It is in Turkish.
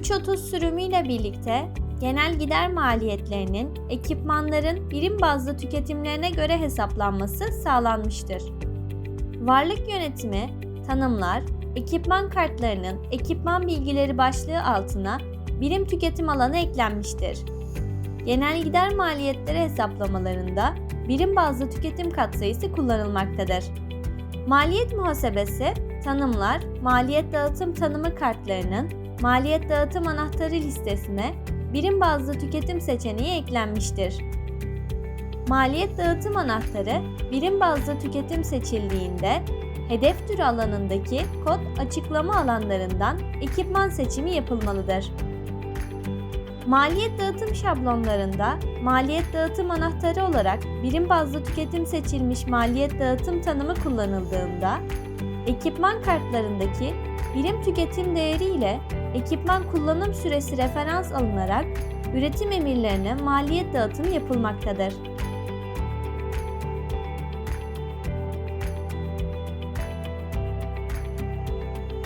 3.30 sürümüyle birlikte genel gider maliyetlerinin ekipmanların birim bazlı tüketimlerine göre hesaplanması sağlanmıştır. Varlık yönetimi, tanımlar, ekipman kartlarının ekipman bilgileri başlığı altına birim tüketim alanı eklenmiştir. Genel gider maliyetleri hesaplamalarında birim bazlı tüketim katsayısı kullanılmaktadır. Maliyet muhasebesi, tanımlar, maliyet dağıtım tanımı kartlarının maliyet dağıtım anahtarı listesine birim bazlı tüketim seçeneği eklenmiştir. Maliyet dağıtım anahtarı birim bazlı tüketim seçildiğinde hedef türü alanındaki kod açıklama alanlarından ekipman seçimi yapılmalıdır. Maliyet dağıtım şablonlarında maliyet dağıtım anahtarı olarak birim bazlı tüketim seçilmiş maliyet dağıtım tanımı kullanıldığında ekipman kartlarındaki birim tüketim değeri ile ekipman kullanım süresi referans alınarak üretim emirlerine maliyet dağıtımı yapılmaktadır.